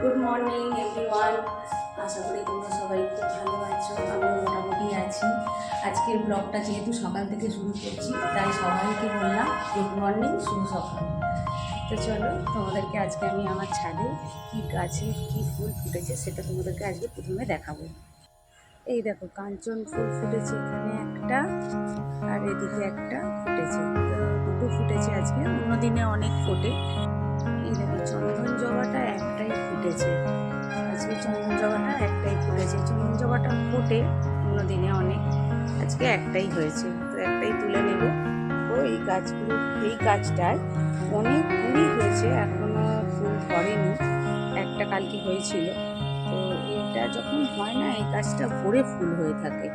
Good morning everyone আশা করি তোমরা সবাই খুব ভালো আছো। আমিও মোটামুটি আছি। আজকের ব্লগটা যেহেতু সকাল থেকে শুরু করছি, তাই সবাইকে বললাম গুড মর্নিং শুভ সকাল। তো চলো, তোমাদেরকে আজকে আমি আমার ছাদে কী গাছে কী ফুল ফুটেছে সেটা তোমাদেরকে আজকে প্রথমে দেখাবো। এই দেখো, কাঞ্চন ফুল ফুটেছে এখানে একটা, আর এদিকে একটা ফুটেছে। দুটো ফুটেছে আজকে অন্য দিনে অনেক ফোটে। ফোটে অন্য দিনে অনেক। আজকে একটাই হয়েছে, তো একটাই তুলে নেব। ও এই গাছগুলো, এই গাছটায় অনেক ফুলই হয়েছে এখনও ফুল ধরেনি। একটা কালকে হয়েছিল। তো এটা যখন হয় না, এই গাছটা ভরে ফুল হয়ে থাকে।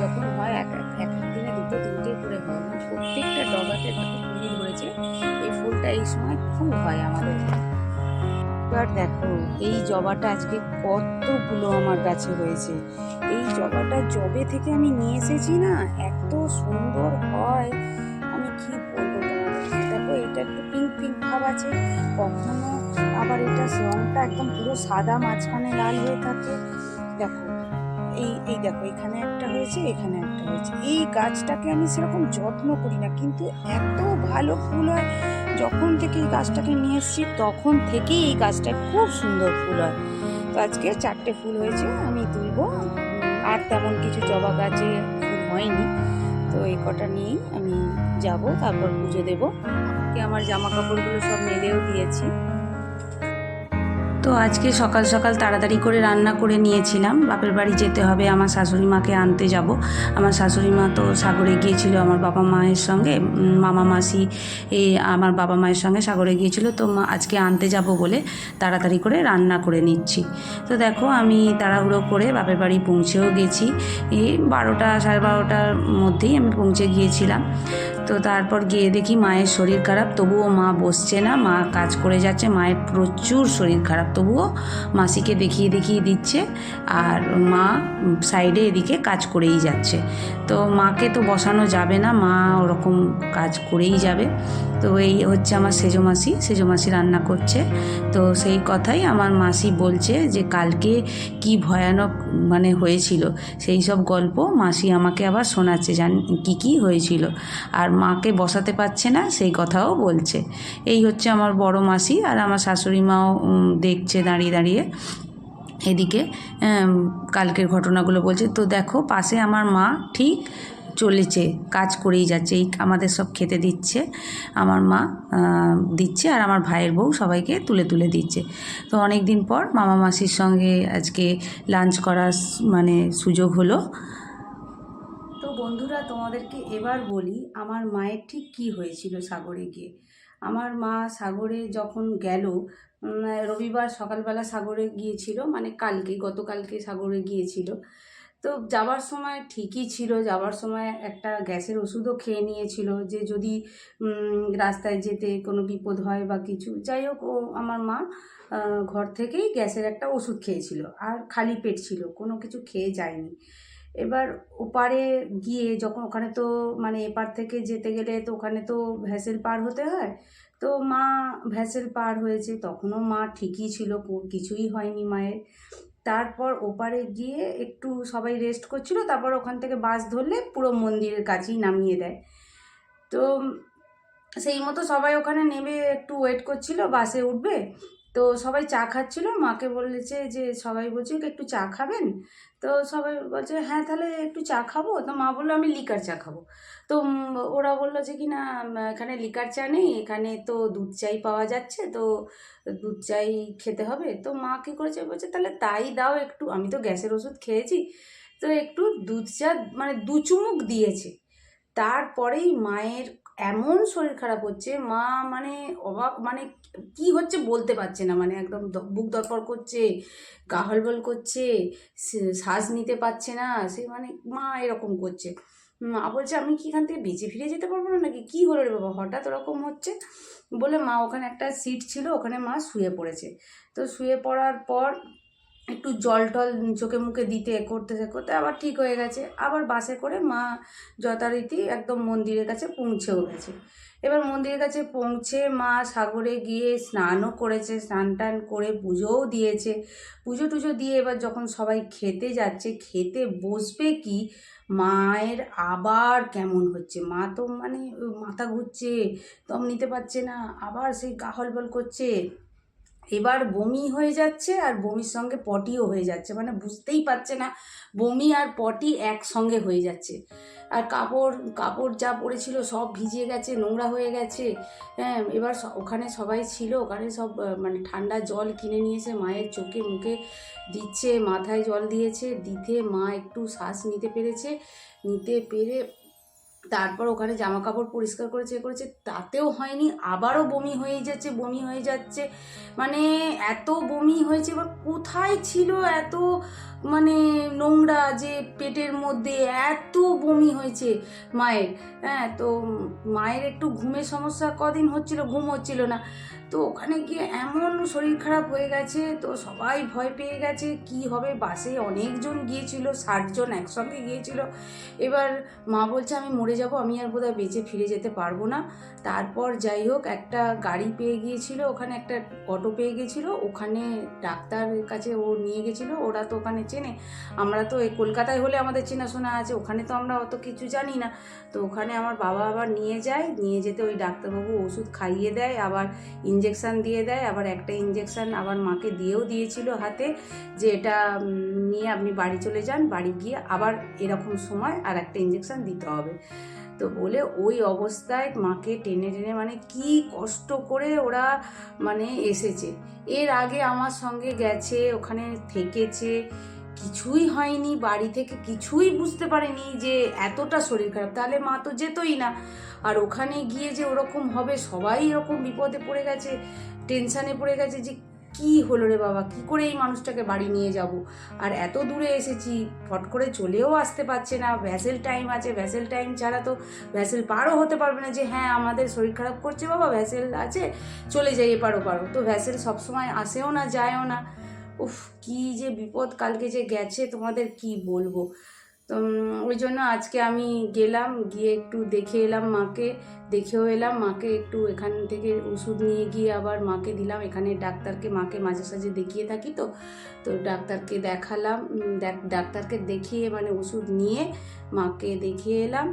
যখন হয়, এক এক দিনে দুটো, তিনটে করে হয়। মানে প্রত্যেকটা ডগাতে ফুলই ধরেছে। এই ফুলটা এই সময় খুব হয় আমাদের। এবার দেখো, এই জবাটা আজকে কতগুলো আমার কাছে হয়েছে। এই জবাটা জবে থেকে আমি নিয়ে এসেছি না, এত সুন্দর হয়। আমি কি বলব দেখো, এটা একটু পিঙ্ক পিঙ্ক ভাব আছে, কখনো আবার এটা রংটা একদম পুরো সাদা, মাঝখানে লাল হয়ে থাকে। দেখো এই এই দেখো, এখানে একটা হয়েছে, এখানে একটা হয়েছে। এই গাছটাকে আমি সেরকম যত্ন করি না, কিন্তু এত ভালো ফুল হয়, যখন থেকে এই গাছটাকে নিয়ে এসেছি, তখন থেকেই এই গাছটায় খুব সুন্দর ফুল হয়। তো আজকে চারটে ফুল হয়েছে, আমি তুলবো। আর তেমন কিছু জবা গাছে ফুল হয়নি, তো এই কটা নিয়েই আমি যাব, তারপর পুজো দেবো। আমার জামা কাপড়গুলো সব মেলেও দিয়েছি। তো আজকে সকাল সকাল তাড়াতাড়ি করে রান্না করে নিয়েছিলাম। বাপের বাড়ি যেতে হবে, আমার শাশুড়ি মাকে আনতে যাব। আমার শাশুড়ি মা তো সাগরে গিয়েছিল, আমার বাবা মায়ের সঙ্গে। মামা মাসি এই আমার বাবা মায়ের সঙ্গে সাগরে গিয়েছিল, তো আজকে আনতে যাব বলে তাড়াতাড়ি করে রান্না করে নিচ্ছি। তো দেখো, আমি তাড়াহুড়ো করে বাপের বাড়ি পৌঁছেও গেছি। এই বারোটা, সাড়ে বারোটার মধ্যেই আমি পৌঁছে গিয়েছিলাম। তো তারপর গিয়ে দেখি মায়ের শরীর খারাপ, তবুও মা বসছে না, মা কাজ করে যাচ্ছে, মায়ের প্রচুর শরীর খারাপ, তবুও মাসিকে দেখিয়ে দেখিয়ে দিচ্ছে আর মা সাইডে এদিকে কাজ করেই যাচ্ছে। তো মাকে তো বসানো যাবে না, মা ওরকম কাজ করেই যাবে। তো এই হচ্ছে আমার সেজো মাসি সেজো মাসি রান্না করছে। তো সেই কথাই আমার মাসি বলছে যে কালকে কি ভয়ানক মানে হয়েছিল। সেই সব গল্প মাসি আমাকে আবার শোনাচ্ছে জান, কী কী হয়েছিল। আর মাকে বসাতে পারছে না, সেই কথাও বলছে। এই হচ্ছে আমার বড় মাসি আর আমার শাশুড়ি মাও দেখছে দাঁড়িয়ে দাঁড়িয়ে। এদিকে কালকের ঘটনাগুলো বলছে। তো দেখো পাশে আমার মা, ঠিক চলেছে, কাজ করেই যাচ্ছে, এই আমাদের সব খেতে দিচ্ছে। আমার মা দিচ্ছে আর আমার ভাইয়ের বউ সবাইকে তুলে তুলে দিচ্ছে। তো অনেক দিন পর মামা মাসির সঙ্গে আজকে লাঞ্চ করার মানে সুযোগ হলো। তো বন্ধুরা, তোমাদেরকে এবার বলি, আমার মায়ের ঠিক কি হয়েছিল সাগরে গিয়ে? আমার মা সাগরে যখন গেল রবিবার সকালবেলা সাগরে গিয়েছিল মানে কালকে, গতকালকে সাগরে গিয়েছিল। তো যাবার সময় ঠিকই ছিল, যাবার সময় একটা গ্যাসের ওষুধও খেয়ে নিয়েছিল যে যদি রাস্তায় যেতে কোনো বিপদ হয় বা কিছু, যাই হোক, ও আমার মা ঘর থেকেই গ্যাসের একটা ওষুধ খেয়েছিল আর খালি পেট ছিল, কোনো কিছু খেয়ে যায়নি। এবার ওপারে গিয়ে যখন ওখানে তো মানে এপার থেকে যেতে গেলে তো ওখানে তো ভ্যাসেল পার হতে হয়, তো মা ভ্যাসেল পার হয়েছে, তখনও মা ঠিকই ছিল কিছুই হয়নি মায়ের। তারপর ওপারে গিয়ে একটু সবাই রেস্ট করছিল, তারপর ওখান থেকে বাস ধরলে পুরো মন্দিরের কাছেই নামিয়ে দেয়। তো সেই মতো সবাই ওখানে নেমে একটু ওয়েট করছিল বাসে উঠবে। তো সবাই চা খাচ্ছিল, মাকে বলেছে যে সবাই বলছে একটু চা খাবেন? তো সবাই বলছে হ্যাঁ তাহলে একটু চা খাব। তো মা বলল, আমি লিকার চা খাব। তো ওরা বলল যে, কি না এখানে লিকার চা নেই, এখানে তো দুধ চাই পাওয়া যাচ্ছে, তো দুধ চাই খেতে হবে। তো মা কী করেছে, বলছে, তাহলে তাই দাও একটু, আমি তো গ্যাসের ওষুধ খেয়েছি। তো একটু দুধ চা মানে দু চুমুক দিয়েছে। তারপরেই মায়ের এমন শরীর খারাপ হচ্ছে, মা মানে অবাক মানে কি হচ্ছে বলতে পারছে না মানে একদম বুক দরপর করছে, গা হলবল করছে শ্বাস নিতে পারছে না, সে মানে মা এরকম করছে। মা বলছে, আমি কি এখান থেকে বেঁচে ফিরে যেতে পারব না নাকি? কী হলো রে বাবা? হঠাৎ ওরকম হচ্ছে? বলে মা, ওখানে একটা সিট ছিল, ওখানে মা শুয়ে পড়েছে। তো শুয়ে পড়ার পর একটু জল টল চোখে মুখে দিতে করতে করতে আবার ঠিক হয়ে গেছে। আবার বাসে করে মা যথারীতি একদম মন্দিরের কাছে পৌঁছেও গেছে। এবার মন্দিরের কাছে পৌঁছে মা সাগরে গিয়ে স্নানও করেছে, স্নান টান করে পুজোও দিয়েছে। পুজো টুজো দিয়ে এবার যখন সবাই খেতে যাচ্ছে, খেতে বসবে কি? মায়ের আবার কেমন হচ্ছে? মা তো মানে মাথা ঘুরছে, দম নিতে পারছে না, আবার সেই গাহলবল করছে। এবার বমি হয়ে যাচ্ছে আর বমির সঙ্গে পটিও হয়ে যাচ্ছে। মানে বুঝতেই পারছে না, বমি আর পটি একসঙ্গে হয়ে যাচ্ছে। আর কাপড় কাপড় যা পরেছিল সব ভিজে গেছে, নোংরা হয়ে গেছে। হ্যাঁ এবার ওখানে সবাই ছিল, ওখানে সব মানে ঠান্ডা জল কিনে নিয়েছে, মায়ের চোখে মুখে দিচ্ছে, মাথায় জল দিয়েছে, দিতে মা একটু শ্বাস নিতে পেরেছে। নিতে পেরে তারপর ওখানে জামা কাপড় পরিষ্কার করেছে করেছে, তাতেও হয়নি, আবারও বমি হয়ে যাচ্ছে, বমি হয়ে যাচ্ছে। মানে এত বমি হয়েছে, এবার কোথায় ছিল এত মানে নোংরা যে পেটের মধ্যে এত বমি হয়েছে মায়ের? হ্যাঁ তো মায়ের একটু ঘুমের সমস্যা কদিন হচ্ছিল, ঘুম হচ্ছিল না। তো ওখানে গিয়ে এমন শরীর খারাপ হয়ে গেছে, তো সবাই ভয় পেয়ে গেছে, কি হবে? বাসে অনেকজন গিয়েছিল, ষাটজন একসঙ্গে গিয়েছিল। এবার মা বলছে, আমি মরে যাব, আমি আর বোধহয় বেঁচে ফিরে যেতে পারব না। তারপর যাই হোক, একটা গাড়ি পেয়ে গিয়েছিল, ওখানে একটা অটো পেয়ে গেছিল ওখানে ডাক্তারের কাছে ও নিয়ে গেছিল, ওরা তো ওখানে চেনে। আমরা তো এই কলকাতায় হলে আমাদের চেনাশোনা আছে, ওখানে তো আমরা অত কিছু জানি না। তো ওখানে আমার বাবা আবার নিয়ে যায়, নিয়ে যেতে ওই ডাক্তারবাবু ওষুধ খাইয়ে দেয়, আবার দিয়ে দেয়, আবার একটা ইঞ্জেকশান আবার মাকে দিয়েও দিয়েছিল হাতে যে এটা নিয়ে আপনি বাড়ি চলে যান, বাড়ি গিয়ে আবার এরকম সময় আর একটা ইঞ্জেকশান দিতে হবে। তো বলে ওই অবস্থায় মাকে টেনে টেনে মানে কি কষ্ট করে ওরা মানে এসেছে। এর আগে আমার সঙ্গে গেছে, ওখানে থেকেছে কিছুই হয়নি, বাড়ি থেকে কিছুই বুঝতে পারেনি যে এতটা শরীর খারাপ। তাহলে মা তো যেতই না। আর ওখানে গিয়ে যে ওরকম হবে, সবাই এরকম বিপদে পড়ে গেছে টেনশানে পড়ে গেছে যে কি হলো রে বাবা? কি করে এই মানুষটাকে বাড়ি নিয়ে যাব? আর এত দূরে এসেছি, ফট করে চলেও আসতে পারছে না। ভ্যাসেল টাইম আছে ভ্যাসেল টাইম ছাড়া তো ভ্যাসেল পারও হতে পারবে না যে হ্যাঁ আমাদের শরীর খারাপ করছে বাবা ভ্যাসেল আছে, চলে যাই এপারও পারো তো ভ্যাসেল সবসময় আসেও না, যায়ও না। উফ কি যে বিপদ কালকে যে গেছে তোমাদের কি বলব? তো ওই জন্য আজকে আমি গেলাম, গিয়ে একটু দেখে এলাম মাকে, দেখেও এলাম, মাকে একটু এখান থেকে ওষুধ নিয়ে গিয়ে আবার মাকে দিলাম। এখানে ডাক্তারকে, মাকে মাঝে সাঝে দেখিয়ে থাকি তো তো ডাক্তারকে দেখালাম ডাক্তারকে দেখিয়ে মানে ওষুধ নিয়ে মাকে দেখিয়ে এলাম।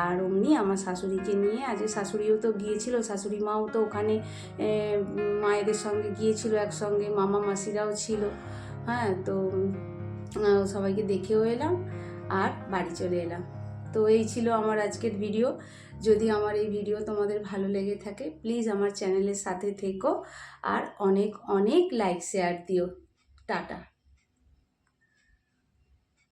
আর অমনি আমার শাশুড়িকে নিয়ে, আজ শাশুড়িও তো গিয়েছিল, শাশুড়ি মাও তো ওখানে মায়েদের সঙ্গে গিয়েছিল একসঙ্গে, মামা মাসিরাও ছিল। হ্যাঁ তো সবাইকে দেখেও এলাম। আর বাড়ি চলে এলাম। তো এই ছিল আমার আজকের ভিডিও। যদি আমার এই ভিডিও তোমাদের ভালো লেগে থাকে প্লিজ আমার চ্যানেলের সাথে থেকো। আর অনেক অনেক লাইক শেয়ার দিও। টাটা।